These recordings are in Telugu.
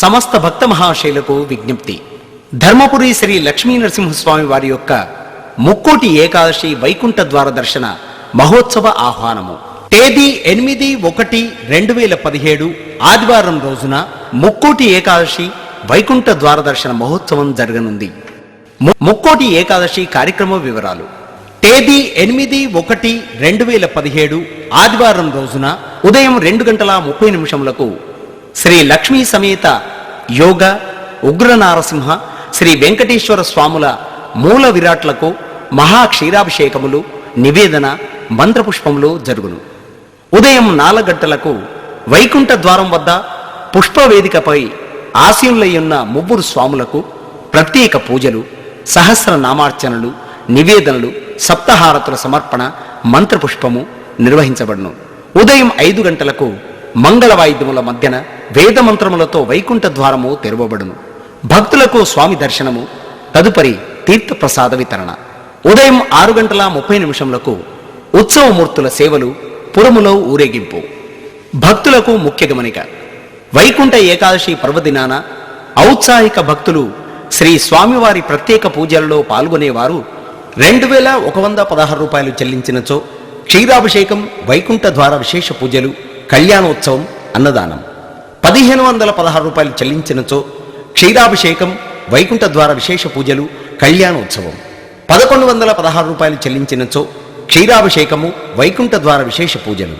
సమస్త భక్త మహాశైలకు విజ్ఞప్తి. ధర్మపురి శ్రీ లక్ష్మీ నరసింహస్వామి వారి యొక్క ముక్కోటి ఏకాదశి వైకుంఠ ద్వార దర్శన మహోత్సవ ఆహ్వానము. తేదీ ఎనిమిది ఒకటి రెండు వేల పదిహేడు ఆదివారం రోజున ముక్కోటి ఏకాదశి వైకుంఠ ద్వార దర్శన మహోత్సవం జరగనుంది. ముక్కోటి ఏకాదశి కార్యక్రమ వివరాలు. తేదీ ఎనిమిది ఒకటి రెండు వేల పదిహేడు ఆదివారం రోజున ఉదయం రెండు గంటల ముప్పై నిమిషములకు శ్రీ లక్ష్మీ సమేత యోగ ఉగ్ర నారసింహ శ్రీ వెంకటేశ్వర స్వాముల మూల విరాట్లకు మహా క్షీరాభిషేకములు నివేదన మంత్రపుష్పములు జరుగును. ఉదయం నాలుగంటలకు వైకుంఠ ద్వారం వద్ద పుష్పవేదికపై ఆశీనులయ్యున్న ముగ్గురు స్వాములకు ప్రత్యేక పూజలు సహస్ర నామార్చనలు నివేదనలు సప్తహారతుల సమర్పణ మంత్రపుష్పము నిర్వహించబడును. ఉదయం ఐదు గంటలకు మంగళ వాయిద్యముల మధ్యన వేదమంత్రములతో వైకుంఠ ద్వారము తెరవబడును. భక్తులకు స్వామి దర్శనము తదుపరి తీర్థప్రసాద వితరణ. ఉదయం ఆరు గంటల ముప్పై నిమిషములకు ఉత్సవమూర్తుల సేవలు పురములో ఊరేగింపు. భక్తులకు ముఖ్య గమనిక వైకుంఠ ఏకాదశి పర్వదినాన ఔత్సాహిక భక్తులు శ్రీ స్వామివారి ప్రత్యేక పూజలలో పాల్గొనేవారు రెండు వేల ఒక వంద పదహారు రూపాయలు చెల్లించినచో క్షీరాభిషేకం వైకుంఠ ద్వార విశేష పూజలు కళ్యాణోత్సవం అన్నదానం. పదిహేను వందల పదహారు రూపాయలు చెల్లించినచో క్షీరాభిషేకం వైకుంఠ ద్వార విశేష పూజలు కళ్యాణోత్సవం. పదకొండు వందల పదహారు రూపాయలు చెల్లించినచో క్షీరాభిషేకము వైకుంఠ ద్వార విశేష పూజలు.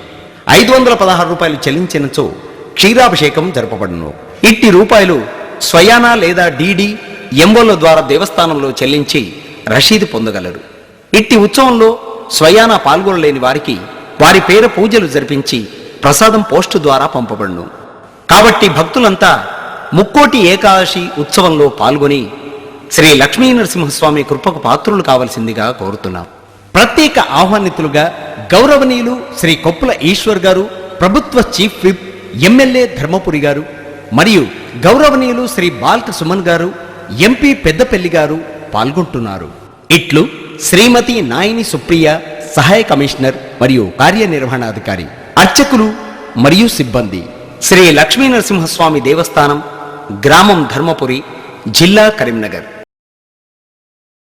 ఐదు వందల పదహారు రూపాయలు చెల్లించినచో క్షీరాభిషేకం జరపబడును. ఇట్టి రూపాయలు స్వయానా లేదా డీడీ ఎంఓల ద్వారా దేవస్థానంలో చెల్లించి రషీదు పొందగలరు. ఇట్టి ఉత్సవంలో స్వయానా పాల్గొనలేని వారికి వారి పేర పూజలు జరిపించి ప్రసాదం పోస్టు ద్వారా పంపబడును. కాబట్టి భక్తులంతా ముక్కోటి ఏకాదశి ఉత్సవంలో పాల్గొని శ్రీ లక్ష్మీ నరసింహస్వామి కృపకు పాత్రులు కావలసిందిగా కోరుతున్నాం. ప్రత్యేక ఆహ్వానితులుగా గౌరవనీయులు శ్రీ కొప్పుల ఈశ్వర్ గారు ప్రభుత్వ చీఫ్ విప్ ఎమ్మెల్యే ధర్మపురి గారు మరియు గౌరవనీయులు శ్రీ బాల్క సుమన్ గారు ఎంపీ పెద్దపల్లి గారు పాల్గొంటున్నారు. ఇట్లు శ్రీమతి నాయిని సుప్రియ సహాయ కమిషనర్ మరియు కార్యనిర్వహణాధికారి అర్చకులు మరియు సిబ్బంది. శ్రీ లక్ష్మీనరసింహస్వామి దేవస్థానం గ్రామం ధర్మపురి జిల్లా కరీంనగర్.